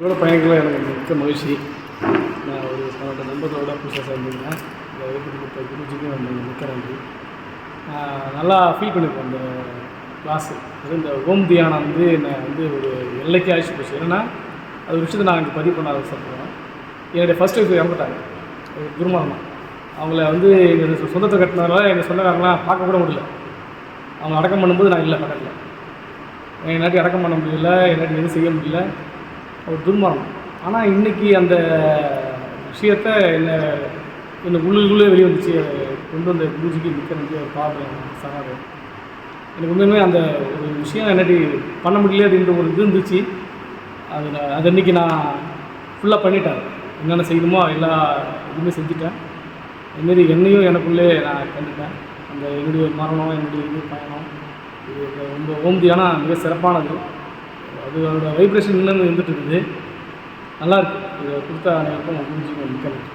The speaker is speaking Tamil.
இதோட பயணங்கள் எனக்கு மிக்க மகிழ்ச்சி. நான் ஒரு பன்னெண்டு நண்பர்களோட புதுசாக சேர்ந்துருந்தேன். இந்த ஏற்படுத்தி கொடுத்த குருஜிக்கும் எனக்கு மிக்க நன்றி. நல்லா ஃபீல் பண்ணியிருக்கேன் அந்த கிளாஸு அது இந்த ஓம் தியானம் வந்து என்னை வந்து ஒரு எல்லைக்கு அழைச்சி போச்சு. ஏன்னா அது ஒரு விஷயத்தை நான் இங்கே பதிவு பண்ண ஆசைப்படுறேன் என்னுடைய ஃபஸ்ட் இது இறந்துட்டாங்க. ஒரு அவங்கள வந்து எங்கள் சொந்தத்தை கட்டினதுனால எங்கள் சொந்தக்காரங்களாம் பார்க்க கூட முடியல. அவங்க அடக்கம் பண்ணும்போது நான் இல்லை பக்கத்தில். என்னாட்டி அடக்கம் பண்ண முடியல என்னாட்டி எதுவும் செய்ய முடியல. ஒரு துர்மரணம். ஆனால் இன்றைக்கி அந்த விஷயத்த என்ன என்ன உள்ளுக்குள்ளே வெளியே வந்துச்சு கொண்டு வந்த குருஜிக்கு மிக்க நன்றி ஒரு எனக்கு உண்மையுமே அந்த ஒரு விஷயம் என்னடி பண்ண முடியல அப்படின்ற ஒரு இது இருந்துச்சு. அது அது அன்றைக்கி நான் ஃபுல்லாக பண்ணிட்டேன். என்னென்ன செய்யணுமோ எல்லா இதுவுமே செஞ்சுட்டேன். அதுமாரி என்னையும் எனக்குள்ளே நான் கண்டுட்டேன். அந்த என்னுடைய மரணம் என்னுடைய இது பயணம் இது ரொம்ப ஓம்தியானா மிக சிறப்பானது. அது அதோட வைப்ரேஷன் இன்னும் இருந்துட்டு இருக்குது. நல்லாயிருக்கு இதை கொடுத்த அனைவருக்கும் குருஜிக்கு மிக்க நன்றி.